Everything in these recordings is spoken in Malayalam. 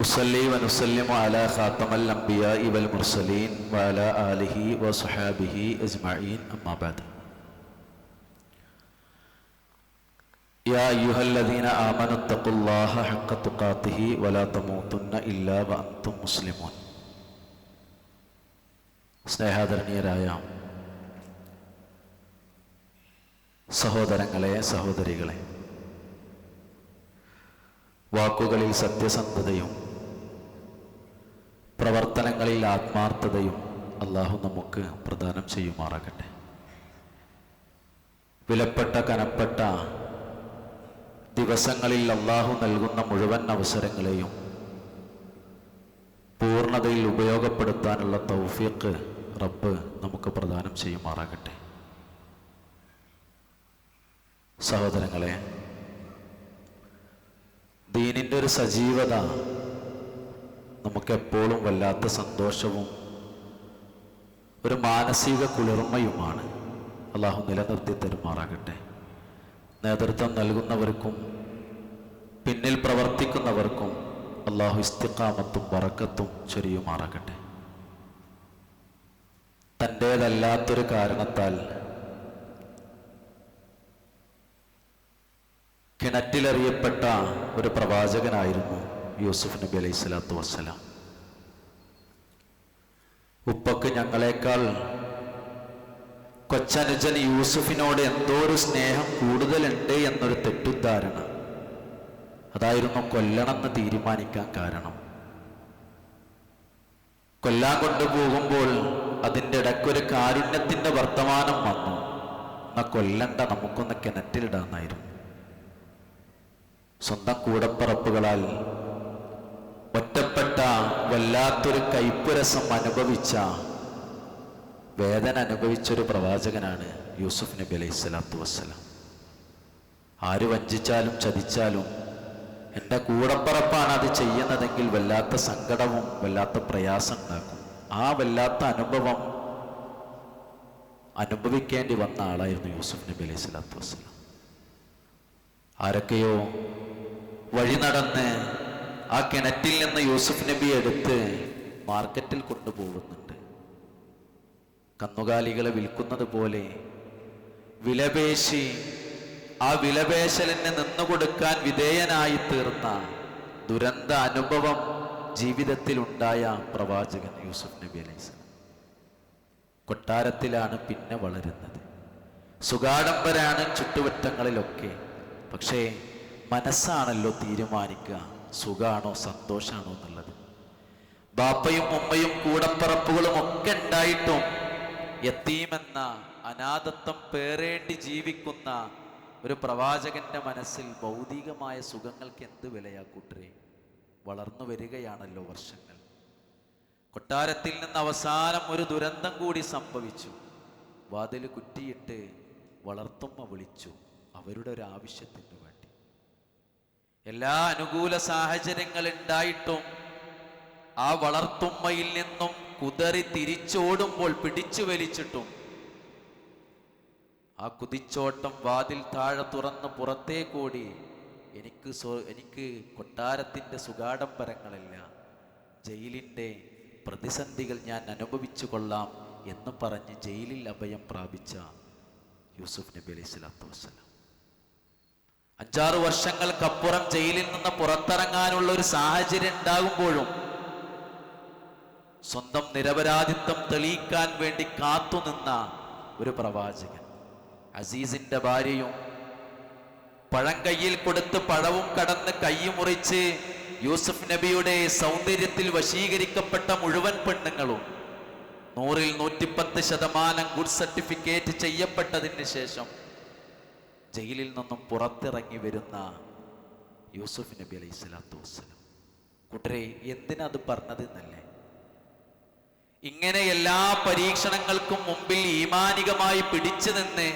أصلي ونسلم على خاتم الأنبياء والمرسلين وعلى آله وصحابه أجمعين أما بعد يا أيها الذين آمنوا اتقوا الله حق تقاته ولا تموتن إلا وأنتم مسلمون സ്നേഹാദരണീയരായ സഹോദരങ്ങളെ സഹോദരികളെ വാക്കുകളിൽ സത്യസന്ധതയും പ്രവർത്തനങ്ങളിൽ ആത്മാർത്ഥതയും അള്ളാഹു നമുക്ക് പ്രദാനം ചെയ്യുമാറാകട്ടെ. വിലപ്പെട്ട കനപ്പെട്ട ദിവസങ്ങളിൽ അള്ളാഹു നൽകുന്ന മുഴുവൻ അവസരങ്ങളെയും പൂർണതയിൽ ഉപയോഗപ്പെടുത്താനുള്ള തൗഫീഖ് റബ്ബ് നമുക്ക് പ്രദാനം ചെയ്യുമാറാകട്ടെ. സഹോദരങ്ങളെ ദീനിന്റെ ഒരു സജീവത നമുക്കെപ്പോഴും വല്ലാത്ത സന്തോഷവും ഒരു മാനസിക കുളിർമയുമാണ്. അള്ളാഹു നിലനിർത്തി തരുമാറാകട്ടെ. നേതൃത്വം നൽകുന്നവർക്കും പിന്നിൽ പ്രവർത്തിക്കുന്നവർക്കും അള്ളാഹു ഇസ്തിക്കാമത്തും വറക്കത്തും ചൊരിയുമാറാകട്ടെ. തന്റേതല്ലാത്തൊരു കാരണത്താൽ കിണറ്റിലെറിയപ്പെട്ട ഒരു പ്രവാചകനായിരുന്നു യൂസുഫ് നബി അലൈഹി സ്വലാത്തു വസ്സലാം. ഉപ്പക്ക് ഞങ്ങളെക്കാൾ കൊച്ചനുജൻ യൂസുഫിനോട് എന്തോ ഒരു സ്നേഹം കൂടുതലുണ്ട് എന്നൊരു തെറ്റുദ്ധാരണ. അതായിരുന്നു കൊല്ലണമെന്ന് തീരുമാനിക്കാൻ കാരണം. കൊല്ലാൻ കൊണ്ടുപോകുമ്പോൾ അതിന്റെ ഇടയ്ക്കൊരു കാരുണ്യത്തിന്റെ വർത്തമാനം വന്നു. എന്നാ കൊല്ലണ്ട നമുക്കൊന്ന് കിണറ്റിലിടാന്നായിരുന്നു. സ്വന്തം കൂടപ്പറപ്പുകളാൽ ഒറ്റപ്പെട്ട വല്ലാത്തൊരു കൈപ്പുരസം അനുഭവിച്ച വേദന അനുഭവിച്ചൊരു പ്രവാചകനാണ് യൂസുഫ് നബി അലൈഹി സ്വലാത്തു വസ്സലാം. ആര് വഞ്ചിച്ചാലും ചതിച്ചാലും എന്റെ കൂടപ്പറപ്പാണ് അത് ചെയ്യുന്നതെങ്കിൽ വല്ലാത്ത സങ്കടവും വല്ലാത്ത പ്രയാസം ഉണ്ടാക്കും. ആ വല്ലാത്ത അനുഭവം അനുഭവിക്കേണ്ടി വന്ന ആളായിരുന്നു യൂസുഫ് നബി അലൈഹി സ്വലാത്തു വസ്സലാം. ആരൊക്കെയോ വഴി നടന്ന് ആ കിണറ്റിൽ നിന്ന് യൂസുഫ് നബി എടുത്ത് മാർക്കറ്റിൽ കൊണ്ടുപോകുന്നുണ്ട്. കന്നുകാലികളെ വിൽക്കുന്നത് പോലെ വിലപേശി ആ വിലപേശലിന് നിന്നുകൊടുക്കാൻ വിധേയനായി തീർന്ന ദുരന്ത അനുഭവം ജീവിതത്തിൽ ഉണ്ടായ പ്രവാചകൻ യൂസുഫ് നബി അലൈഹി കൊട്ടാരത്തിലാണ് പിന്നെ വളരുന്നത്. സുഗാഡംബരാണ് ചുറ്റുവട്ടങ്ങളിലൊക്കെ പക്ഷേ മനസ്സാണല്ലോ തീരുമാനിക്കുക. സുഖാണോ സന്തോഷാണോ എന്നുള്ളത്? ബാപ്പയും ഉമ്മയും കൂടപ്പറപ്പുകളും ഒക്കെ ഉണ്ടായിട്ടും യത്തീമെന്ന അനാഥത്വം പേറേണ്ടി ജീവിക്കുന്ന ഒരു പ്രവാചകന്റെ മനസ്സിൽ ഭൗതികമായ സുഖങ്ങൾക്ക് എന്ത് വിലയാ കൂട്ടരെ? വളർന്നു വരികയാണല്ലോ വർഷങ്ങൾ. കൊട്ടാരത്തിൽ നിന്ന് അവസാനം ഒരു ദുരന്തം കൂടി സംഭവിച്ചു. വാതിൽ കുറ്റിയിട്ട് വളർത്തുമ്മ വിളിച്ചു അവരുടെ ഒരു ആവശ്യത്തിന് വേണ്ടി. എല്ലാ അനുകൂല സാഹചര്യങ്ങൾ ഉണ്ടായിട്ടും ആ വളർത്തുമ്മയിൽ നിന്നും കുതറി തിരിച്ചോടുമ്പോൾ പിടിച്ചു വലിച്ചിട്ടും ആ കുതിച്ചോട്ടം വാതിൽ താഴെ തുറന്ന് പുറത്തേക്കോടി. എനിക്ക് എനിക്ക് കൊട്ടാരത്തിന്റെ സുഗാഡംബരങ്ങളില്ല ജയിലിന്റെ പ്രതിസന്ധികൾ ഞാൻ അനുഭവിച്ചു കൊള്ളാം എന്ന് പറഞ്ഞ് ജയിലിൽ അഭയം പ്രാപിച്ച യൂസുഫ് നബി അലൈഹി സ്വലാത്തു വസ്സലാം. അഞ്ചാറ് വർഷങ്ങൾക്കപ്പുറം ജയിലിൽ നിന്ന് പുറത്തിറങ്ങാനുള്ള ഒരു സാഹചര്യം ഉണ്ടാകുമ്പോഴും സ്വന്തം നിരപരാധിത്വം തെളിയിക്കാൻ വേണ്ടി കാത്തുനിന്ന ഒരു പ്രവാചകൻ. അസീസിന്റെ ഭാര്യയും പഴം കയ്യിൽ കൊടുത്ത് പഴവും കടന്ന് കൈ മുറിച്ച് യൂസുഫ് നബിയുടെ സൗന്ദര്യത്തിൽ വശീകരിക്കപ്പെട്ട മുഴുവൻ പെണ്ണുങ്ങളും നൂറിൽ നൂറ്റിപ്പത്ത് ശതമാനം ഗുഡ് സർട്ടിഫിക്കറ്റ് ചെയ്യപ്പെട്ടതിന് ശേഷം ജയിലിൽ നിന്നും പുറത്തിറങ്ങി വരുന്ന യൂസുഫ് നബി അലൈഹി സ്വലാത്തു വസ്സലാം. കൂട്ടരെ എന്തിനത് പറഞ്ഞത് എന്നല്ലേ ഇങ്ങനെ എല്ലാ പരീക്ഷണങ്ങൾക്കും മുമ്പിൽ ഈമാനികമായി പിടിച്ചു നിന്ന്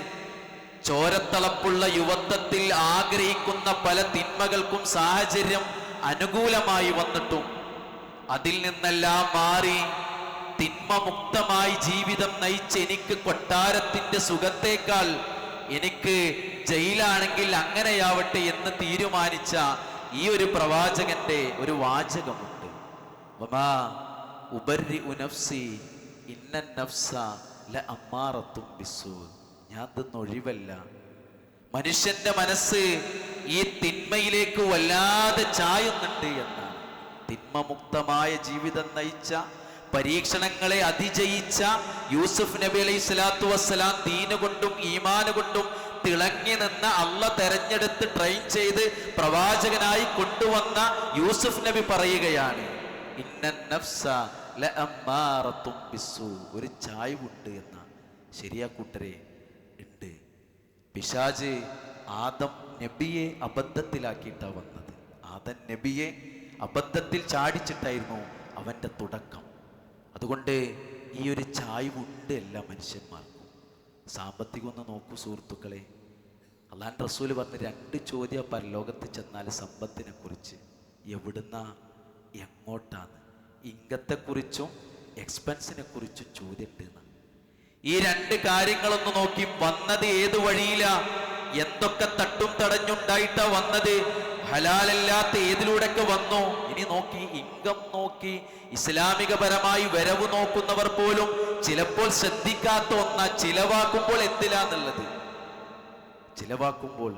ചോരത്തളപ്പുള്ള യുവത്വത്തിൽ ആഗ്രഹിക്കുന്ന പല തിന്മകൾക്കും സാഹചര്യം അനുകൂലമായി വന്നിട്ടും അതിൽ നിന്നെല്ലാം മാറി തിന്മമുക്തമായി ജീവിതം നയിച്ച് എനിക്ക് കൊട്ടാരത്തിന്റെ സുഖത്തേക്കാൾ എനിക്ക് ജയിലാണെങ്കിൽ അങ്ങനെയാവട്ടെ എന്ന് തീരുമാനിച്ച ഈ ഒരു പ്രവാചകന്റെ ഒരു വാചകമുണ്ട്. ഞാൻ ഒഴിവല്ല. മനുഷ്യന്റെ മനസ്സ് ഈ തിന്മയിലേക്ക് വല്ലാതെ ചായുന്നുണ്ട് എന്നാണ്. തിന്മമുക്തമായ ജീവിതം നയിച്ച പരീക്ഷണങ്ങളെ അതിജയിച്ച യൂസുഫ് നബി അലൈഹി സ്വലാത്തു വസ്സലാം ദീന് കൊണ്ടും കൊണ്ടും തിളങ്ങി നിന്ന് അള്ള തെരഞ്ഞെടുത്ത് ട്രെയിൻ ചെയ്ത് പ്രവാചകനായി കൊണ്ടുവന്ന യൂസുഫ് നബി പറയുകയാണ്. ഒരു ചായ്വുണ്ട് എന്ന ശരിയാ കൂട്ടരെ ഉണ്ട്. പിശാജ് ആദം നബിയെ അബദ്ധത്തിലാക്കിയിട്ടാണ് വന്നത്. ആദം നബിയെ അബദ്ധത്തിൽ ചാടിച്ചിട്ടായിരുന്നു അവന്റെ തുടക്കം. അതുകൊണ്ട് ഈ ഒരു ചായ്വുണ്ട് എല്ലാ മനുഷ്യന്മാർക്കും. സാമ്പത്തികം ഒന്ന് നോക്കൂ സുഹൃത്തുക്കളെ. അള്ളാൻ റസൂൽ പറഞ്ഞ രണ്ട് ചോദ്യം പരലോകത്ത് ചെന്നാൽ സമ്പത്തിനെ കുറിച്ച് എവിടുന്ന എങ്ങോട്ടാണ് ഇംഗത്തെക്കുറിച്ചും എക്സ്പെൻസിനെ കുറിച്ചും ചോദ്യമുണ്ട് ഈ രണ്ട് കാര്യങ്ങളൊന്ന് നോക്കി വന്നത് ഏത് വഴിയില? എന്തൊക്കെ തട്ടും തടഞ്ഞുണ്ടായിട്ടാ വന്നത്? ഹലാലല്ലാത്ത ഏതിലൂടെയൊക്കെ വന്നു? ഇനി നോക്കി ഇൻകം നോക്കി ഇസ്ലാമികപരമായി വരവ് നോക്കുന്നവർ പോലും ചിലപ്പോൾ ശ്രദ്ധിക്കാത്ത ഒന്ന ചിലവാക്കുമ്പോൾ എന്തിലാന്നുള്ളത് ചിലവാക്കുമ്പോൾ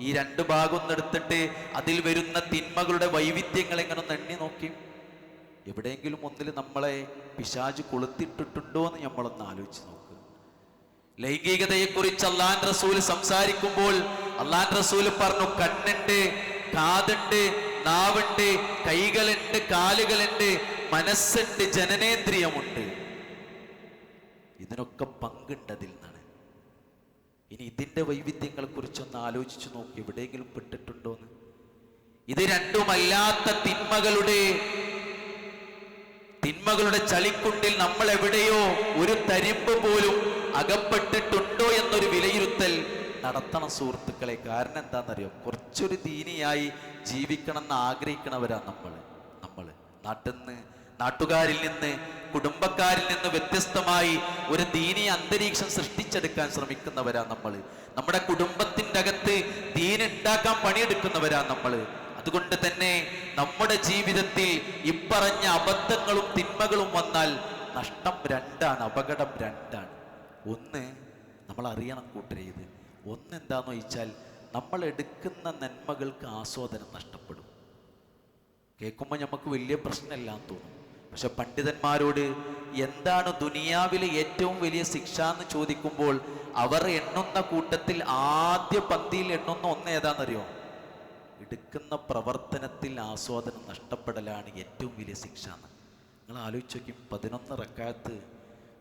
ഈ രണ്ട് ഭാഗം എടുത്തിട്ട് അതിൽ വരുന്ന തിന്മകളുടെ വൈവിധ്യങ്ങൾ എങ്ങനെ ഒന്ന് എണ്ണി നോക്കി? എവിടെയെങ്കിലും ഒന്നിൽ നമ്മളെ പിശാജ് കൊളുത്തിട്ടിട്ടുണ്ടോ എന്ന് നമ്മളൊന്ന് ആലോചിച്ച് നോക്കുക ലൈംഗികതയെക്കുറിച്ച് അള്ളാൻ റസൂൽ സംസാരിക്കുമ്പോൾ അള്ളാൻ റസൂൽ പറഞ്ഞു കണ്ണുണ്ട് കാതുണ്ട് നാവുണ്ട് കൈകളുണ്ട് കാലുകളുണ്ട് മനസ്സുണ്ട് ജനനേന്ദ്രിയമുണ്ട്. ഇതിനൊക്കെ പങ്കുണ്ടതിൽ നിന്നാണ്. ഇനി ഇതിന്റെ വൈവിധ്യങ്ങളെ കുറിച്ചൊന്ന് ആലോചിച്ചു നോക്കി എവിടെയെങ്കിലും പെട്ടിട്ടുണ്ടോന്ന്. ഇത് രണ്ടുമല്ലാത്ത തിന്മകളുടെ തിന്മകളുടെ ചളിക്കുണ്ടിൽ നമ്മൾ എവിടെയോ ഒരു തരിമ്പ് പോലും അകപ്പെട്ടിട്ടുണ്ടോ എന്നൊരു വിലയിരുത്തൽ നടത്തണം സുഹൃത്തുക്കളെ. കാരണം എന്താണെന്നറിയോ? കുറച്ചൊരു ദീനിയായി ജീവിക്കണം എന്ന് ആഗ്രഹിക്കണവരാണ് നമ്മൾ നമ്മൾ നാട്ടിൽ നിന്ന് നാട്ടുകാരിൽ നിന്ന് കുടുംബക്കാരിൽ നിന്ന് വ്യത്യസ്തമായി ഒരു ദീനീയ അന്തരീക്ഷം സൃഷ്ടിച്ചെടുക്കാൻ ശ്രമിക്കുന്നവരാ നമ്മൾ നമ്മുടെ കുടുംബത്തിന്റെ അകത്ത് ദീനുണ്ടാക്കാൻ പണിയെടുക്കുന്നവരാ നമ്മൾ അതുകൊണ്ട് തന്നെ നമ്മുടെ ജീവിതത്തിൽ ഇപ്പറഞ്ഞ അബദ്ധങ്ങളും തിന്മകളും വന്നാൽ നഷ്ടം രണ്ടാണ് അപകടം രണ്ടാണ്. ഒന്ന് നമ്മൾ അറിയണം കൂട്ടരെ ഇത്. ഒന്ന് എന്താന്ന് ചോദിച്ചാൽ നമ്മൾ എടുക്കുന്ന നന്മകൾക്ക് ആസ്വാദനം നഷ്ടപ്പെടും. കേൾക്കുമ്പോൾ നമുക്ക് വലിയ പ്രശ്നമില്ലാന്ന് തോന്നും. പക്ഷെ പണ്ഡിതന്മാരോട് എന്താണ് ദുനിയാവിലെ ഏറ്റവും വലിയ ശിക്ഷ എന്ന് ചോദിക്കുമ്പോൾ അവർ എണ്ണുന്ന കൂട്ടത്തിൽ ആദ്യ പന്തിയിൽ എണ്ണുന്ന ഒന്ന് ഏതാണെന്നറിയോ എടുക്കുന്ന പ്രവർത്തനത്തിൽ ആസ്വാദനം നഷ്ടപ്പെടലാണ് ഏറ്റവും വലിയ ശിക്ഷ എന്ന് നിങ്ങൾ ആലോചിച്ച് പതിനൊന്ന് റക്കാത്ത്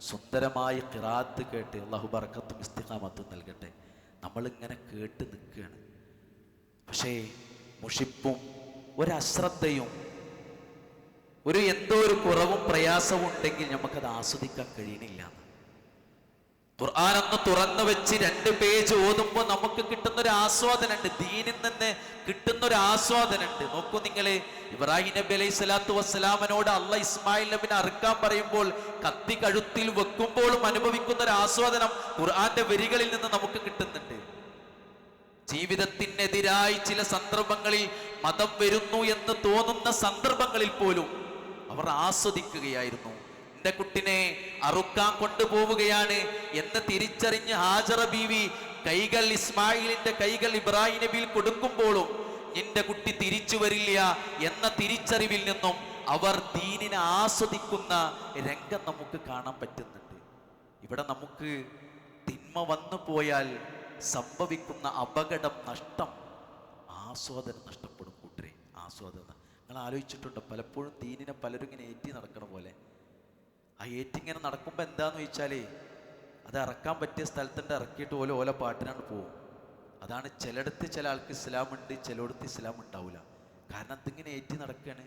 സുന്ദരമായ കിറാത്ത് കേട്ട് അള്ളാഹു ബർക്കത്തും ഇസ്തിഖാമത്തും നൽകട്ടെ. നമ്മളിങ്ങനെ കേട്ട് നിൽക്കുകയാണ്. പക്ഷേ മുഷിപ്പും ഒരശ്രദ്ധയും ഒരു എന്തോ ഒരു കുറവും പ്രയാസവും ഉണ്ടെങ്കിൽ നമുക്കത് ആസ്വദിക്കാൻ കഴിയണില്ല. ഖുർആാനൊന്ന് തുറന്നു വെച്ച് രണ്ട് പേജ് ഓതുമ്പോൾ നമുക്ക് കിട്ടുന്ന ഒരു ആസ്വാദനമുണ്ട്. ദീനിൽ നിന്ന് കിട്ടുന്ന ഒരു ആസ്വാദനമുണ്ട്. നോക്കൂ നിങ്ങളെ ഇബ്രാഹിം നബി അലൈഹി സ്വലാത്തു വസ്സലാമനോട് അല്ല ഇസ്മായിൽ നബിനെ അറുക്കാൻ പറയുമ്പോൾ കത്തി കഴുത്തിൽ വെക്കുമ്പോഴും അനുഭവിക്കുന്ന ഒരു ആസ്വാദനം ഖുർആന്റെ വരികളിൽ നിന്ന് നമുക്ക് കിട്ടുന്നുണ്ട്. ജീവിതത്തിനെതിരായി ചില സന്ദർഭങ്ങളിൽ മതം വരുന്നു എന്ന് തോന്നുന്ന സന്ദർഭങ്ങളിൽ പോലും അവർ ആസ്വദിക്കുകയായിരുന്നു. എന്റെ കുട്ടിനെ അറുക്കാൻ കൊണ്ടുപോവുകയാണ് എന്ന് തിരിച്ചറിഞ്ഞ് ഹാജറ ബീവി കൈകൾ ഇസ്മായിലിന്റെ കൈകൾ ഇബ്രാഹിം നബിയിൽ കൊടുക്കുമ്പോഴും നിന്റെ കുട്ടി തിരിച്ചു വരില്ല എന്ന തിരിച്ചറിവിൽ നിന്നും അവർ ദീനിനെ ആസ്വദിക്കുന്ന രംഗം നമുക്ക് കാണാൻ പറ്റുന്നുണ്ട്. ഇവിടെ നമുക്ക് തിന്മ വന്നു പോയാൽ സംഭവിക്കുന്ന അപകടം നഷ്ടം ആസ്വാദനം നഷ്ടപ്പെടും കൂട്ടരെ. ആസ്വാദനം നിങ്ങൾ ആലോചിച്ചിട്ടുണ്ട്? പലപ്പോഴും ദീനിനെ പലരും ഇങ്ങനെ ഏറ്റി നടക്കണ പോലെ. ആ ഏറ്റിങ്ങനെ നടക്കുമ്പോൾ എന്താന്ന് ചോദിച്ചാലേ അത് ഇറക്കാൻ പറ്റിയ സ്ഥലത്തിന്റെ ഇറക്കിയിട്ട് പോലെ ഓല പാട്ടിനാണ് പോവും. അതാണ് ചിലയിടത്ത് ചില ആൾക്ക് ഇസ്ലാമുണ്ട് ചിലയിടത്ത് ഇസ്ലാം ഉണ്ടാവില്ല കാരണം അതിങ്ങനെ ഏറ്റി നടക്കുകയാണ്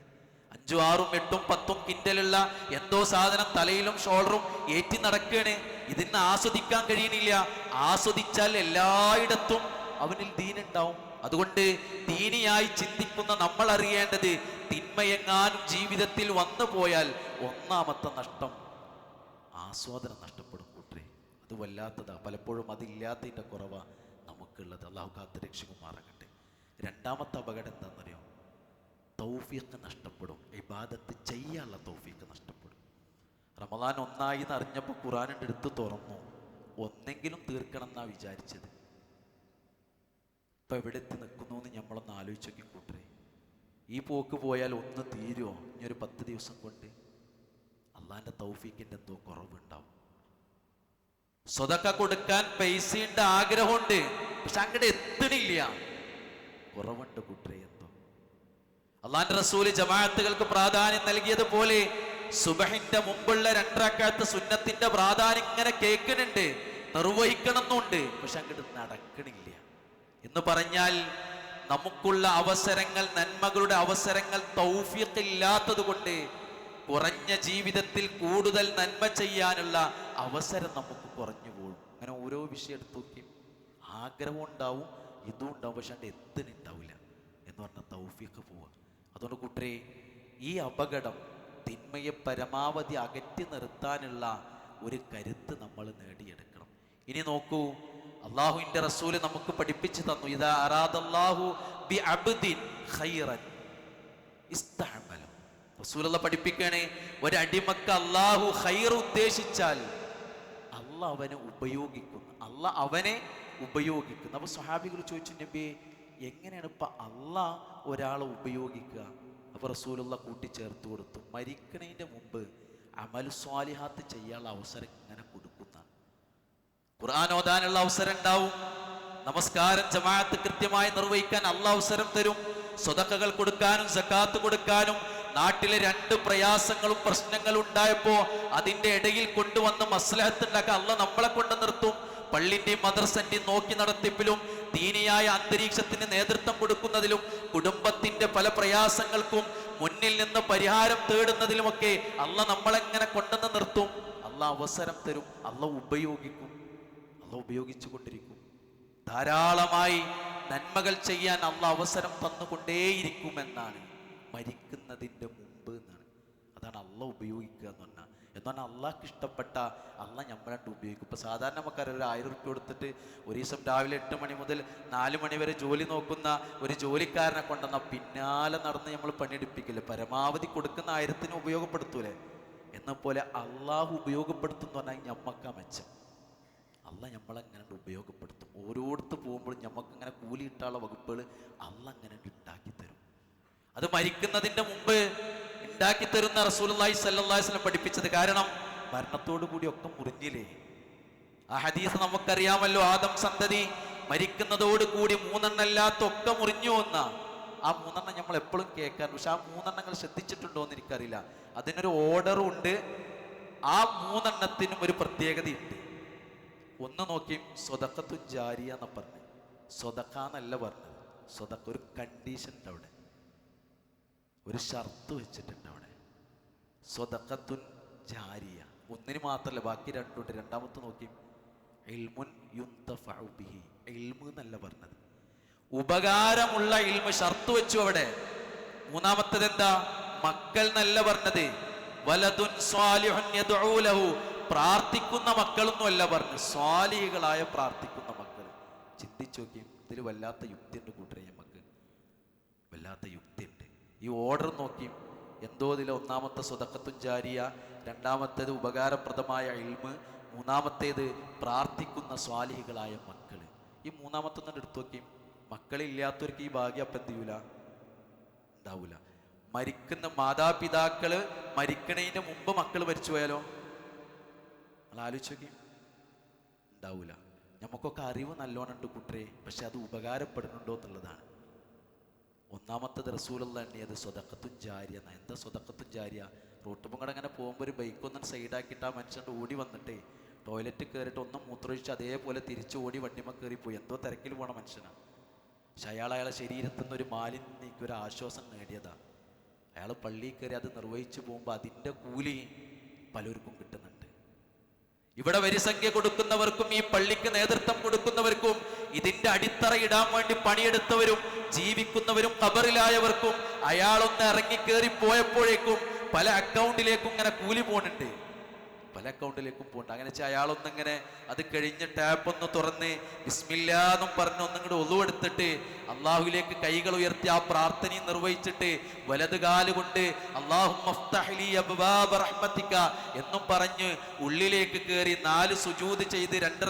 അഞ്ചും ആറും എട്ടും പത്തും കിൻഡലുള്ള എന്തോ സാധനം തലയിലും ഷോൾഡറും ഏറ്റി നടക്കുകയാണ് ഇതിന്ന് ആസ്വദിക്കാൻ കഴിയണില്ല. ആസ്വദിച്ചാൽ എല്ലായിടത്തും അവനിൽ ദീനുണ്ടാവും. അതുകൊണ്ട് ദീനിയായി ചിന്തിക്കുന്ന നമ്മൾ അറിയേണ്ടത് തിന്മയെങ്ങാനും ജീവിതത്തിൽ വന്നു പോയാൽ ഒന്നാമത്തെ നഷ്ടം ആസ്വാദനം നഷ്ടപ്പെടും കൂട്ടരെ. അത് വല്ലാത്തതാ. പലപ്പോഴും അതില്ലാത്തതിന്റെ കുറവാണ് നമുക്കുള്ളത്. അള്ളാഹു കാത്ത് രക്ഷകുമാറാകട്ടെ രണ്ടാമത്തെ അപകടം എന്താണെന്നറിയോ തൗഫീഖ് നഷ്ടപ്പെടും. ഇബാദത്ത് ചെയ്യാനുള്ള തൗഫീഖ് നഷ്ടപ്പെടും. റമദാൻ ഒന്നായി എന്ന് അറിഞ്ഞപ്പോൾ ഖുറാനിന്റെ എടുത്ത് തുറന്നു. ഒന്നെങ്കിലും തീർക്കണം എന്നാണ് വിചാരിച്ചത്. ഇപ്പം എവിടെ എത്തി നിൽക്കുന്നു എന്ന് നമ്മളൊന്ന് ആലോചിച്ച് നോക്കി കൂട്ടരെ. ഈ പോക്ക് പോയാൽ ഒന്ന് തീരുമോ ഇനി ഒരു പത്ത് ദിവസം കൊണ്ട് അള്ളാന്റെ തൗഫീഖിന്റെ എന്തോ കുറവുണ്ടാവും. സ്വതക്ക കൊടുക്കാൻ പൈസയുടെ ആഗ്രഹമുണ്ട് പക്ഷെ അങ്ങോട്ട് എത്തണില്ല. കുറവുണ്ട് കുട്ടരെ എന്തോ. അള്ളാന്റെ റസൂൽ ജമാഅത്തുകൾക്ക് പ്രാധാന്യം നൽകിയതുപോലെ സുബഹിന്റെ മുമ്പുള്ള രണ്ടരക്കാലത്ത് സുന്നത്തിന്റെ പ്രാധാന്യം ഇങ്ങനെ കേൾക്കുന്നുണ്ട്. നിർവഹിക്കണമെന്നുണ്ട്. പക്ഷെ അങ്ങോട്ട് നടക്കണില്ല. എന്ന് പറഞ്ഞാൽ നമുക്കുള്ള അവസരങ്ങൾ നന്മകളുടെ അവസരങ്ങൾ തൗഫീഖ് ഇല്ലാത്തത് കൊണ്ട് കുറഞ്ഞ ജീവിതത്തിൽ കൂടുതൽ നന്മ ചെയ്യാനുള്ള അവസരം നമുക്ക് കുറഞ്ഞു പോകും. അങ്ങനെ ഓരോ വിഷയം എടുത്ത് നോക്കി. ആഗ്രഹം ഉണ്ടാവും ഇതും ഉണ്ടാവും പക്ഷെ അത് എത്തിനുണ്ടാവില്ല എന്ന് പറഞ്ഞാൽ തൗഫീഖ് പോവുക. അതുകൊണ്ട് കൂട്ടരെ ഈ അപകടം തിന്മയെ പരമാവധി അകറ്റി നിർത്താനുള്ള ഒരു കരുത്ത് നമ്മൾ നേടിയെടുക്കണം. ഇനി നോക്കൂ അള്ളാഹുവിന്റെ റസൂൽ നമുക്ക് പഠിപ്പിച്ചു തന്നു ഇതാ അറാദല്ലാഹു ബി അബ്ദിൻ റസൂലുള്ള പഠിപ്പിക്കണേ ഒരടിമക്ക് അള്ളാഹു ഖൈർ ഉദ്ദേശിച്ചാൽ അല്ല അവനെ ഉപയോഗിക്കുന്നു അല്ല അവനെ ഉപയോഗിക്കുന്നു. അപ്പൊ സ്വഹാബികൾ ചോദിച്ചു നബിയെ എങ്ങനെയാണ് ഇപ്പൊ അല്ല ഒരാളെ ഉപയോഗിക്കുക? അപ്പൊ റസൂലുള്ള കൂട്ടിച്ചേർത്ത് കൊടുത്തു. മരിക്കണതിന്റെ മുമ്പ് അമൽ സ്വാലിഹാത്ത് ചെയ്യാനുള്ള അവസരം ഇങ്ങനെ കൊടുക്കുന്ന. ഖുർആൻ ഓതാനുള്ള അവസരം ഉണ്ടാവും. നമസ്കാരം ജമാഅത്ത് കൃത്യമായി നിർവഹിക്കാൻ അള്ള അവസരം തരും. സ്വതക്കകൾ കൊടുക്കാനും സക്കാത്ത് കൊടുക്കാനും നാട്ടിലെ രണ്ട് പ്രയാസങ്ങളും പ്രശ്നങ്ങളും ഉണ്ടായപ്പോ അതിന്റെ ഇടയിൽ കൊണ്ടുവന്ന് മസ്ലഹത്ത് ഉണ്ടാക്കാൻ അള്ള നമ്മളെ കൊണ്ട് നിർത്തും. പള്ളിന്റെയും മദർസന്റെയും നോക്കി നടത്തിപ്പിലും ദീനിയായ അന്തരീക്ഷത്തിന് നേതൃത്വം കൊടുക്കുന്നതിലും കുടുംബത്തിന്റെ പല പ്രയാസങ്ങൾക്കും മുന്നിൽ നിന്ന് പരിഹാരം തേടുന്നതിലുമൊക്കെ അല്ല നമ്മളെങ്ങനെ കൊണ്ടെന്ന് നിർത്തും? അല്ല അവസരം തരും. അല്ല ഉപയോഗിക്കും. അല്ല ഉപയോഗിച്ചു കൊണ്ടിരിക്കും. ധാരാളമായി നന്മകൾ ചെയ്യാൻ അല്ല അവസരം തന്നുകൊണ്ടേയിരിക്കുമെന്നാണ് മരിക്കുന്നതിന്റെ മുമ്പ് എന്നാണ്. അതാണ് അല്ല ഉപയോഗിക്കുക എന്ന് പറഞ്ഞാൽ എന്ന് പറഞ്ഞാൽ അള്ളാഹ്ക്ക് ഇഷ്ടപ്പെട്ട അള്ള നമ്മളായിട്ട് ഉപയോഗിക്കും. ഇപ്പം സാധാരണ നമുക്കറിയാം ഒരു ആയിരം റുപ്യ കൊടുത്തിട്ട് ഒരു ദിവസം രാവിലെ എട്ട് മണി മുതൽ നാല് മണി വരെ ജോലി നോക്കുന്ന ഒരു ജോലിക്കാരനെ കൊണ്ടുവന്നാൽ പിന്നാലെ നടന്ന് നമ്മൾ പണിയെടുപ്പിക്കില്ല? പരമാവധി കൊടുക്കുന്ന ആയിരത്തിന് ഉപയോഗപ്പെടുത്തൂലേ? എന്ന പോലെ അള്ളാഹു ഉപയോഗപ്പെടുത്തും എന്ന് പറഞ്ഞാൽ ഞമ്മക്കാ മെച്ചം. അല്ല നമ്മളെങ്ങനെ ഉപയോഗപ്പെടുത്തും. ഓരോടത്ത് പോകുമ്പോഴും നമുക്ക് ഇങ്ങനെ കൂലി കിട്ടാനുള്ള വകുപ്പുകൾ അല്ല അങ്ങനെ ഉണ്ടാക്കി തരും. അത് മരിക്കുന്നതിന്റെ മുമ്പ് ഉണ്ടാക്കി തരുന്ന റസൂലി സല്ലാസ്ലം പഠിപ്പിച്ചത് കാരണം മരണത്തോടു കൂടി ഒക്കെ മുറിഞ്ഞില്ലേ? ആ ഹദീസ് നമുക്കറിയാമല്ലോ ആദം സന്തതി മരിക്കുന്നതോട് കൂടി മൂന്നെണ്ണല്ലാത്ത ഒക്കെ മുറിഞ്ഞു വന്ന ആ മൂന്നെണ്ണം നമ്മൾ എപ്പോഴും കേൾക്കാൻ പക്ഷെ ആ മൂന്നെണ്ണങ്ങൾ ശ്രദ്ധിച്ചിട്ടുണ്ടോ എന്ന് എനിക്കറിയില്ല. അതിനൊരു ഓർഡറും ഉണ്ട്. ആ മൂന്നെണ്ണത്തിനും ഒരു പ്രത്യേകതയുണ്ട്. ഒന്ന് നോക്കി സ്വതക്കത്തു ജാരിയ എന്ന് പറഞ്ഞു. സ്വതക്കാന്നല്ല പറഞ്ഞത്. സ്വതക്ക ഒരു കണ്ടീഷൻ ഉണ്ട് അവിടെ. ഒരു ഷർത്ത് വെച്ചിട്ടുണ്ട് അവിടെ. സ്വതക്കത്തുൻ ജാരിയ. ഒന്നിന് മാത്രമല്ല ബാക്കി രണ്ടുണ്ട് രണ്ടാമത്തെ നോക്കി. എൽമുൻ യുദ്ധി എൽമു എന്നല്ല പറഞ്ഞത്. ഉപകാരമുള്ള ഇൽമു ഷർത്ത് വെച്ചു അവിടെ. മൂന്നാമത്തത് എന്താ? മക്കൾ നല്ല പറഞ്ഞത്. വലതുൻ സ്വാലിഹുൻ യദ്ഉ ലഹു. പ്രാർത്ഥിക്കുന്ന മക്കളൊന്നും അല്ല പറഞ്ഞു സ്വാലികളായ പ്രാർത്ഥിക്കുന്ന മക്കൾ. ചിന്തിച്ചു നോക്കി. ഇതിൽ വല്ലാത്ത യുക്തിയുണ്ട് കൂട്ടരെ നമുക്ക് വല്ലാത്ത യുക്തിയുണ്ട്. ഈ ഓർഡർ നോക്കി. എന്തോ ഇതിലെ ഒന്നാമത്തെ സ്വതക്കത്തും ജാരിയ രണ്ടാമത്തേത് ഉപകാരപ്രദമായ ഇൽമ് മൂന്നാമത്തേത് പ്രാർത്ഥിക്കുന്ന സ്വാലിഹികളായ മക്കൾ ഈ മൂന്നാമത്തൊന്നും എടുത്തു നോക്കി. മക്കളില്ലാത്തവർക്ക് ഈ ഭാഗ്യം അപ്പം എന്ത് ചെയ്യൂല? ഉണ്ടാവൂല. മരിക്കുന്ന മാതാപിതാക്കൾ മരിക്കണതിന്റെ മുമ്പ് മക്കൾ മരിച്ചു പോയാലോ? നമ്മൾ ആലോചിച്ച് നോക്കി. ഉണ്ടാവൂല. നമുക്കൊക്കെ അറിവ് നല്ലോണം ഉണ്ട് കുട്ടരെ പക്ഷെ അത് ഉപകാരപ്പെടുന്നുണ്ടോ എന്നുള്ളതാണ്. ഒന്നാമത്തത് റസൂലുള്ള എണ്ണിയത് സ്വതക്കത്തും ജാരിയ എന്താ സ്വതക്കത്തും ജാരിയ? റോട്ട് മുങ്ങടെ അങ്ങനെ പോകുമ്പോൾ ഒരു ബൈക്കൊന്നും സൈഡാക്കിയിട്ട് ആ മനുഷ്യന്റെ ഓടി വന്നിട്ടേ ടോയ്ലറ്റ് കയറിയിട്ട് ഒന്നും മൂത്രമൊഴിച്ച് അതേപോലെ തിരിച്ചു ഓടി വണ്ടിമ കയറിപ്പോയി എന്തോ തിരക്കിൽ പോണ മനുഷ്യനാണ് പക്ഷെ അയാൾ അയാളെ ശരീരത്തിൽ നിന്ന് ഒരു മാലിന്യം നീക്കി ഒരു ആശ്വാസം നേടിയതാണ് അയാൾ പള്ളിയിൽ കയറി അത് നിർവഹിച്ചു പോകുമ്പോൾ അതിന്റെ കൂലി പലർക്കും കിട്ടുന്നുണ്ട് ഇവിടെ വരിസംഖ്യ കൊടുക്കുന്നവർക്കും ഈ പള്ളിക്ക് നേതൃത്വം കൊടുക്കുന്നവർക്കും ഇതിന്റെ അടിത്തറ ഇടാൻ വേണ്ടി പണിയെടുത്തവരും ജീവിക്കുന്നവരും കബറിലായവർക്കും അയാളൊന്ന് ഇറങ്ങി കയറി പോയപ്പോഴേക്കും പല അക്കൗണ്ടിലേക്കും ഇങ്ങനെ കൂലി പോണുണ്ട്. പല അക്കൗണ്ടിലേക്കും പോകണ്ട അങ്ങനെ വെച്ചാൽ അയാളൊന്നിങ്ങനെ അത് കഴിഞ്ഞ് ടാപ്പ് ഒന്ന് തുറന്ന് ബിസ്മില്ലാന്നും പറഞ്ഞ് ഒന്നിങ്ങോട്ട് ഒതുവെടുത്തിട്ട് അള്ളാഹുലേക്ക് കൈകൾ ഉയർത്തി ആ പ്രാർത്ഥനയും നിർവഹിച്ചിട്ട് വലത് കാലുകൊണ്ട് അള്ളാഹു എന്നും പറഞ്ഞ് ഉള്ളിലേക്ക് കയറി നാല് സുജൂത് ചെയ്ത് രണ്ട്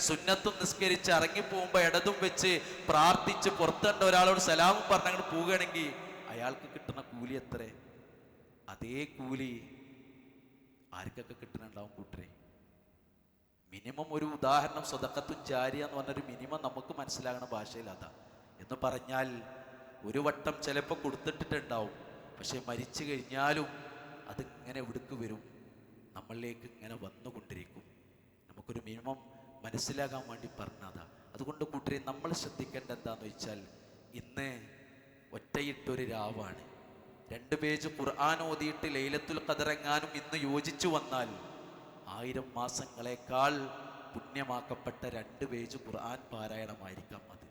സുന്നത്തും നിസ്കരിച്ച് ഇറങ്ങിപ്പോകുമ്പോൾ ഇടതും വെച്ച് പ്രാർത്ഥിച്ച് പുറത്തുണ്ട് ഒരാളോട് സലാമും പറഞ്ഞങ്ങോട്ട് പോവുകയാണെങ്കിൽ അയാൾക്ക് കിട്ടുന്ന കൂലി എത്ര? അതേ കൂലി ആർക്കൊക്കെ കിട്ടുന്നുണ്ടാവും കൂട്ടരെ? മിനിമം ഒരു ഉദാഹരണം സ്വതക്കത്തും ജാരിയ എന്ന് പറഞ്ഞൊരു മിനിമം നമുക്ക് മനസ്സിലാകുന്ന ഭാഷയിൽ അതാ. എന്ന് പറഞ്ഞാൽ ഒരു വട്ടം ചിലപ്പോൾ കൊടുത്തിട്ടുണ്ടാവും പക്ഷെ മരിച്ചു കഴിഞ്ഞാലും അത് ഇങ്ങനെ എവിടേക്ക് വരും. നമ്മളിലേക്ക് ഇങ്ങനെ വന്നുകൊണ്ടിരിക്കും. നമുക്കൊരു മിനിമം മനസ്സിലാകാൻ വേണ്ടി പറഞ്ഞതാ. അതുകൊണ്ട് കൂട്ടരെ നമ്മൾ ശ്രദ്ധിക്കേണ്ട എന്താന്ന് വെച്ചാൽ ഇന്ന് ഒറ്റയിട്ടൊരു രാവാണ്. രണ്ട് പേജ് ഖുർആൻ ഓതിയിട്ട് ലൈലത്തുൽ ഖദറെങ്ങാനും ഇന്ന് യോജിച്ചു വന്നാൽ ആയിരം മാസങ്ങളെക്കാൾ പുണ്യമാക്കപ്പെട്ട രണ്ട് പേജ് ഖുർആൻ പാരായണമായിരിക്കാം അത്.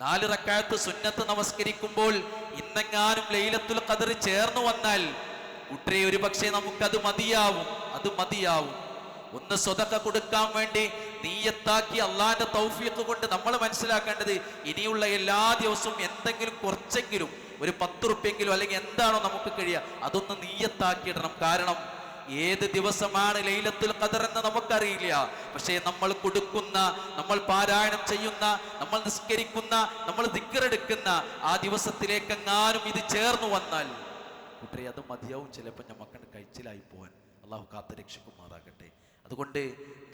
നാല് റക്കായത്ത് സുന്നത്ത് നമസ്കരിക്കുമ്പോൾ ഇന്നെങ്ങാനും ലൈലത്തുൽ ഖദർ ചേർന്നു വന്നാൽ കുട്ടരെ ഒരു പക്ഷേ നമുക്കത് മതിയാവും അത് മതിയാവും. ഒന്ന് സ്വതക്ക കൊടുക്കാൻ വേണ്ടി നീയത്താക്കി അള്ളാന്റെ തൗഫീഖ് കൊണ്ട് നമ്മൾ മനസ്സിലാക്കേണ്ടത് ഇനിയുള്ള എല്ലാ ദിവസവും എന്തെങ്കിലും കുറച്ചെങ്കിലും ഒരു പത്ത് റുപ്യെങ്കിലും അല്ലെങ്കിൽ എന്താണോ നമുക്ക് കഴിയുക അതൊന്ന് നീയത്താക്കിയിടണം കാരണം ഏത് ദിവസമാണ് ലൈലത്തുൽ ഖദർ എന്ന് നമുക്കറിയില്ല. പക്ഷേ നമ്മൾ കൊടുക്കുന്ന നമ്മൾ പാരായണം ചെയ്യുന്ന നമ്മൾ നിസ്കരിക്കുന്ന നമ്മൾ ദിക്കറെടുക്കുന്ന ആ ദിവസത്തിലേക്കെങ്ങാനും ഇത് ചേർന്നു വന്നാൽ കുട്ടി അത് മതിയാവും ചിലപ്പോൾ നമുക്ക് കഴിച്ചിലായി പോവാൻ. അള്ളാഹു കാത്ത് രക്ഷിക്കുമാറാകട്ടെ. അതുകൊണ്ട്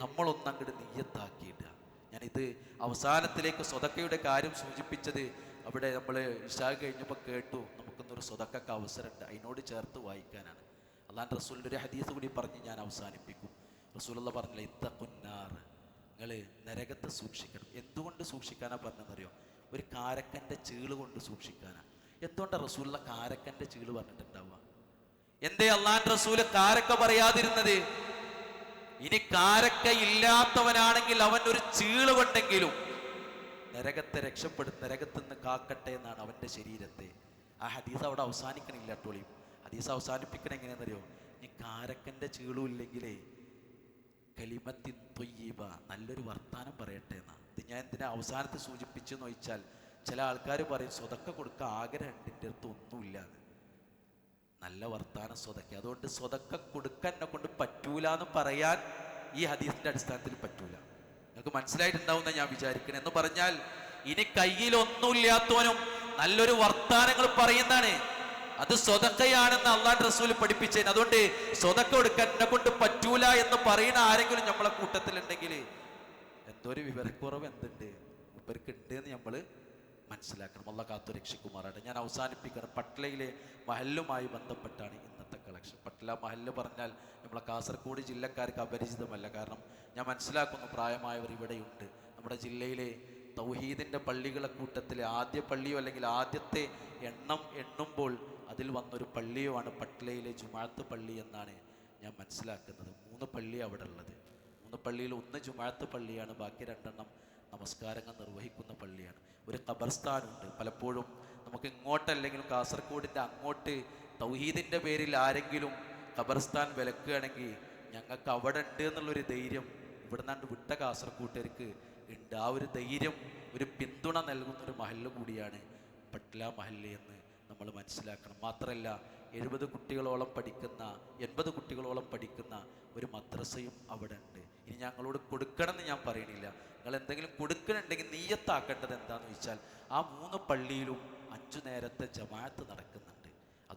നമ്മളൊന്നങ്ങട് നീയത്താക്കിയിടുക ഞാനിത് അവസാനത്തിലേക്ക് സ്വതക്കയുടെ കാര്യം സൂചിപ്പിച്ചത് അവിടെ നമ്മൾ ഇഷാ കഴിഞ്ഞപ്പോൾ കേട്ടു നമുക്കൊന്നൊരു സ്വതക്കൊക്കെ അവസരമുണ്ട്. അതിനോട് ചേർത്ത് വായിക്കാനാണ്. അള്ളാൻ റസൂലിന്റെ ഒരു ഹദീസ് കൂടി പറഞ്ഞ് ഞാൻ അവസാനിപ്പിക്കും. റസൂലുള്ള പറഞ്ഞില്ല ഇത്ത കുന്നാർ നിങ്ങൾ നരകത്തെ സൂക്ഷിക്കണം. എന്തുകൊണ്ട് സൂക്ഷിക്കാനാണ് പറഞ്ഞതെന്നറിയോ? ഒരു കാരക്കന്റെ ചീൾ കൊണ്ട് സൂക്ഷിക്കാനാണ് എന്തുകൊണ്ടാണ് റസൂലുള്ള കാരക്കന്റെ ചീൾ പറഞ്ഞിട്ടുണ്ടാവുക? എന്തേ അള്ളാൻ റസൂൽ കാരക്ക പറയാതിരുന്നത്? ഇനി കാരക്ക ഇല്ലാത്തവനാണെങ്കിൽ അവൻ ഒരു ചീൾ കൊണ്ടെങ്കിലും നരകത്തെ രക്ഷപ്പെടും നരകത്തു നിന്ന് കാക്കട്ടെ എന്നാണ് അവന്റെ ശരീരത്തെ. ആ ഹദീസ് അവിടെ അവസാനിക്കണില്ല ടോളിയും ഹദീസ് അവസാനിപ്പിക്കണ എങ്ങനെയാണെന്നറിയോ? ഈ കാരക്കന്റെ ചീളും ഇല്ലെങ്കിലേ കലിമത്തി തൊയ്യീബ നല്ലൊരു വർത്താനം പറയട്ടെ എന്നാണ് ഇത് ഞാൻ എന്തിനാ അവസാനത്തെ സൂചിപ്പിച്ചെന്ന് ചോദിച്ചാൽ ചില ആൾക്കാർ പറയും സ്വതക്ക കൊടുക്കാൻ ആഗ്രഹം എന്റെ അടുത്ത് ഒന്നുമില്ല നല്ല വർത്താനം സ്വതക്ക. അതുകൊണ്ട് സ്വതക്ക കൊടുക്കാൻ എന്നെ കൊണ്ട് പറ്റൂല എന്ന് പറയാൻ ഈ ഹദീസിന്റെ അടിസ്ഥാനത്തിൽ പറ്റൂല. നിങ്ങൾക്ക് മനസ്സിലായിട്ടുണ്ടാവുന്ന ഞാൻ വിചാരിക്കണം. എന്ന് പറഞ്ഞാൽ ഇനി കയ്യിൽ ഒന്നുമില്ലാത്തവനും നല്ലൊരു വർത്താനങ്ങൾ പറയുന്നതാണ്. അത് സ്വതക്കയാണെന്ന് അള്ളാൻ റസൂൽ പഠിപ്പിച്ചതിന് അതുകൊണ്ട് സ്വതക്ക കൊടുക്കാൻ എന്നെ കൊണ്ട് പറ്റൂല എന്ന് പറയുന്ന ആരെങ്കിലും നമ്മളെ കൂട്ടത്തിലുണ്ടെങ്കിൽ ഒരു വിവരക്കുറവ് എന്തുണ്ട്? ഇവർക്ക് ഉണ്ട് എന്ന് നമ്മൾ മനസ്സിലാക്കണം. അള്ള കാത്തു രക്ഷിക്കുമാറാട്ടെ ഞാൻ അവസാനിപ്പിക്കണം പട്ലയിലെ മഹലുമായി ബന്ധപ്പെട്ടാണ് ഇന്നത്തെ പട്ടില മഹല്ല് പറഞ്ഞാൽ നമ്മളെ കാസർഗോഡ് ജില്ലക്കാർക്ക് അപരിചിതമല്ല. കാരണം ഞാൻ മനസ്സിലാക്കുന്നു പ്രായമായവർ ഇവിടെയുണ്ട്. നമ്മുടെ ജില്ലയിലെ തൗഹീദിന്റെ പള്ളികളെ കൂട്ടത്തിലെ ആദ്യ പള്ളിയോ അല്ലെങ്കിൽ ആദ്യത്തെ എണ്ണം എണ്ണുമ്പോൾ അതിൽ വന്നൊരു പള്ളിയോ ആണ് പട്ടിലയിലെ ജുമാഴത്ത് പള്ളി എന്നാണ് ഞാൻ മനസ്സിലാക്കുന്നത്. മൂന്ന് പള്ളി അവിടെ ഉള്ളത്. മൂന്ന് പള്ളിയിൽ ഒന്ന് ജുമാഴത്ത് പള്ളിയാണ്. ബാക്കി രണ്ടെണ്ണം നമസ്കാരങ്ങൾ നിർവഹിക്കുന്ന പള്ളിയാണ്. ഒരു ഖബർസ്ഥാനുണ്ട്. പലപ്പോഴും നമുക്ക് ഇങ്ങോട്ടല്ലെങ്കിലും കാസർഗോഡിന്റെ അങ്ങോട്ട് തൗഹീദിന്റെ പേരിൽ ആരെങ്കിലും ഖബർസ്ഥാൻ വിലക്കുകയാണെങ്കിൽ ഞങ്ങൾക്ക് അവിടെ ഉണ്ട് എന്നുള്ളൊരു ധൈര്യം ഇവിടെ നിന്നാണ്ട് വിട്ട കാസർകൂട്ടർക്ക് ഉണ്ട്. ആ ഒരു ധൈര്യം ഒരു പിന്തുണ നൽകുന്ന ഒരു മഹല്ല് കൂടിയാണ് പട്ല മഹല്ല് എന്ന് നമ്മൾ മനസ്സിലാക്കണം. മാത്രമല്ല എഴുപത് കുട്ടികളോളം പഠിക്കുന്ന എൺപത് കുട്ടികളോളം പഠിക്കുന്ന ഒരു മദ്രസയും അവിടെ ഉണ്ട്. ഇനി ഞങ്ങളോട് കൊടുക്കണമെന്ന് ഞാൻ പറയണില്ല. നിങ്ങൾ എന്തെങ്കിലും കൊടുക്കണുണ്ടെങ്കിൽ നീയത്താക്കേണ്ടത് എന്താണെന്ന് വെച്ചാൽ ആ മൂന്ന് പള്ളിയിലും അഞ്ചു നേരത്തെ ജമാഅത്ത് നടക്കുന്നുണ്ട്.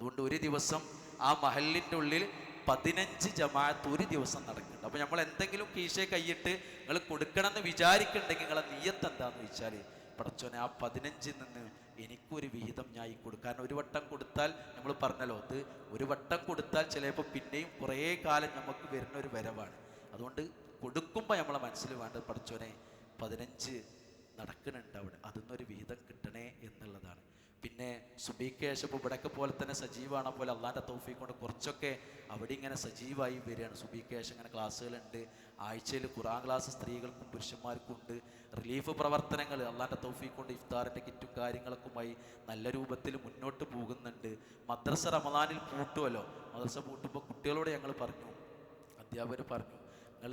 അതുകൊണ്ട് ഒരു ദിവസം ആ മഹലിന്റെ ഉള്ളിൽ പതിനഞ്ച് ജമാഅത്ത് ഒരു ദിവസം നടക്കുന്നുണ്ട്. അപ്പോൾ നമ്മൾ എന്തെങ്കിലും കീശയെ കൈയിട്ട് നിങ്ങൾ കൊടുക്കണമെന്ന് വിചാരിക്കുന്നുണ്ടെങ്കിൽ നിങ്ങളെ നീയത്ത് എന്താണെന്ന് വെച്ചാൽ പടച്ചോനെ ആ പതിനഞ്ചിൽ നിന്ന് എനിക്കൊരു വിഹിതം ഞാൻ കൊടുക്കും. ഒരു വട്ടം കൊടുത്താൽ നമ്മൾ പറഞ്ഞല്ലോ അത് ഒരു വട്ടം കൊടുത്താൽ ചിലപ്പോൾ പിന്നെയും കുറേ കാലം നമുക്ക് വരുന്ന ഒരു വരവാണ്. അതുകൊണ്ട് കൊടുക്കുമ്പോൾ നമ്മളെ മനസ്സിൽ വേണ്ടത് പടച്ചോനെ പതിനഞ്ച് നടക്കുന്നുണ്ട് അവിടെ. അതിൽ നിന്നൊരു വിഹിതം കിട്ടണേ എന്നുള്ളതാണ്. പിന്നെ സുബീക്കേശപ്പ് ഇവിടെയൊക്കെ പോലെ തന്നെ സജീവമാണ് പോലെ അള്ളാന്റെ തൗഫീ കൊണ്ട് കുറച്ചൊക്കെ അവിടെ ഇങ്ങനെ സജീവമായി വരികയാണ്. സുബീക്കേശ് ഇങ്ങനെ ക്ലാസ്സുകളുണ്ട്. ആഴ്ചയിൽ ഖുറാൻ ക്ലാസ് സ്ത്രീകൾക്കും പുരുഷന്മാർക്കും ഉണ്ട്. റിലീഫ് പ്രവർത്തനങ്ങൾ അള്ളാന്റെ തൗഫീ കൊണ്ട് ഇഫ്താറിന്റെ കിറ്റും കാര്യങ്ങളൊക്കെയുമായി നല്ല രൂപത്തിൽ മുന്നോട്ട് പോകുന്നുണ്ട്. മദ്രസ റമദാനിൽ പൂട്ടുമല്ലോ മദ്രസ പൂട്ടുമ്പോൾ കുട്ടികളോട് ഞങ്ങൾ പറഞ്ഞു അധ്യാപകർ പറഞ്ഞു നിങ്ങൾ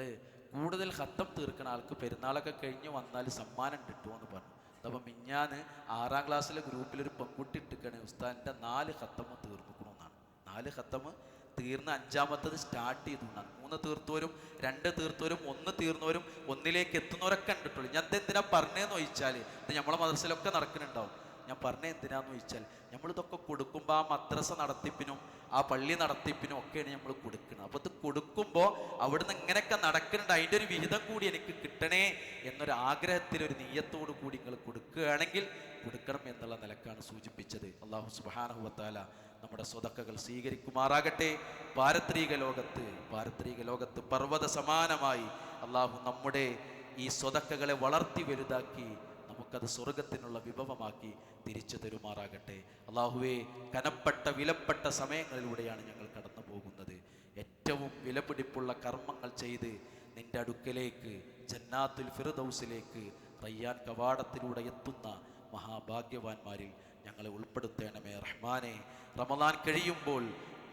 കൂടുതൽ ഹത്തം തീർക്കുന്ന ആൾക്ക് പെരുന്നാളൊക്കെ കഴിഞ്ഞ് വന്നാൽ സമ്മാനം കിട്ടുമോ എന്ന് പറഞ്ഞു. അപ്പം മിഞ്ഞാന്ന് ആറാം ക്ലാസ്സിലെ ഗ്രൂപ്പിലൊരു പെൺകുട്ടി ഇട്ടിക്കണേ ഉസ്താദിന്റെ നാല് ഹത്തമ്മ തീർന്നിക്കണമെന്നാണ് നാല് ഹത്തമ്മ തീർന്ന അഞ്ചാമത്തത് സ്റ്റാർട്ട് ചെയ്തു എന്നാണ് മൂന്ന് തീർത്തവരും രണ്ട് തീർത്തവരും ഒന്ന് തീർന്നവരും ഒന്നിലേക്ക് എത്തുന്നവരൊക്കെ കണ്ടിട്ടുള്ളൂ. ഞാൻ എന്തിനാ പറഞ്ഞതെന്ന് ചോദിച്ചാൽ ഇത് നമ്മളെ മദ്രസയിലൊക്കെ നടക്കുന്നുണ്ടാവും. ഞാൻ പറഞ്ഞ എന്തിനാന്ന് ചോദിച്ചാൽ നമ്മളിതൊക്കെ കൊടുക്കുമ്പോൾ ആ മദ്രസ നടത്തിപ്പിനും ആ പള്ളി നടത്തിപ്പിനും ഒക്കെയാണ് നമ്മൾ കൊടുക്കുന്നത് അപ്പോൾ കൊടുക്കുമ്പോൾ അവിടുന്ന് ഇങ്ങനെയൊക്കെ നടക്കുന്നുണ്ട്. അതിന്റെ ഒരു വിഹിതം കൂടി എനിക്ക് കിട്ടണേ എന്നൊരു ആഗ്രഹത്തിൽ ഒരു നീയത്തോടു കൂടി നിങ്ങൾ കൊടുക്കുകയാണെങ്കിൽ കൊടുക്കണം എന്നുള്ള നിലക്കാണ് സൂചിപ്പിച്ചത്. അള്ളാഹു സുബാനഹുവത്താല നമ്മുടെ സ്വതക്കകൾ സ്വീകരിക്കുമാറാകട്ടെ. പാരത്രിക ലോകത്ത് പാരത്രിക ലോകത്ത് പർവത സമാനമായി അള്ളാഹു നമ്മുടെ ഈ സ്വതക്കകളെ വളർത്തി വലുതാക്കി നമുക്കത് സ്വർഗത്തിനുള്ള വിഭവമാക്കി തിരിച്ചു തരുമാറാകട്ടെ. അള്ളാഹുവെ കനപ്പെട്ട വിലപ്പെട്ട സമയങ്ങളിലൂടെയാണ് ഞങ്ങൾ കടന്നു പോകുന്നത് ഏറ്റവും വിലപിടിപ്പുള്ള കർമ്മങ്ങൾ ചെയ്ത് നിന്റെ അടുക്കലേക്ക് ജന്നാത്തുൽ ഫിറദൌസിലേക്ക് റയ്യാൻ കവാടത്തിലൂടെ എത്തുന്ന മഹാഭാഗ്യവാന്മാരിൽ ഞങ്ങളെ ഉൾപ്പെടുത്തേണമേ റഹ്മാനെ. റമദാൻ കഴിയുമ്പോൾ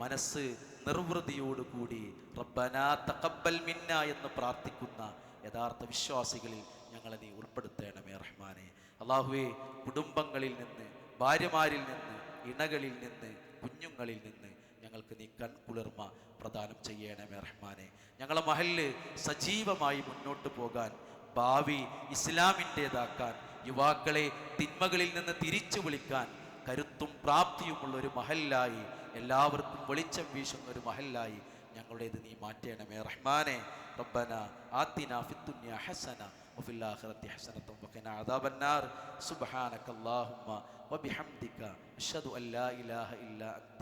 മനസ്സ് നിർവൃതിയോടുകൂടി റബ്ബനാ തഖബ്ബൽ മിന്ന എന്ന് പ്രാർത്ഥിക്കുന്ന യഥാർത്ഥ വിശ്വാസികളിൽ ഞങ്ങളെ നീ ഉൾപ്പെടുത്തേണമേ റഹ്മാനെ. അള്ളാഹുവെ കുടുംബങ്ങളിൽ നിന്ന് ഭാര്യമാരിൽ നിന്ന് ഇണകളിൽ നിന്ന് കുഞ്ഞുങ്ങളിൽ നിന്ന് ഞങ്ങൾക്ക് നീ കൺകുളിർമ പ്രദാനം ചെയ്യണമേ റഹ്മാനെ ഞങ്ങളെ മഹല് സജീവമായി മുന്നോട്ട് പോകാൻ ഭാവി ഇസ്ലാമിൻ്റെതാക്കാൻ യുവാക്കളെ തിന്മകളിൽ നിന്ന് തിരിച്ചു വിളിക്കാൻ കരുത്തും പ്രാപ്തിയുമുള്ള ഒരു മഹല്ലായി എല്ലാവർക്കും വെളിച്ചം വീശുന്ന ഒരു മഹല്ലായി ഞങ്ങളുടേത് നീ മാറ്റണമേ റഹ്മാനെ റബ്ബന ആത്തിന ഫിദ്ദുനിയ ഹസന وفي الآخرة حسنة وقنا عذاب النار سبحانك اللهم وبحمدك أشهد أن لا إله إلا أنت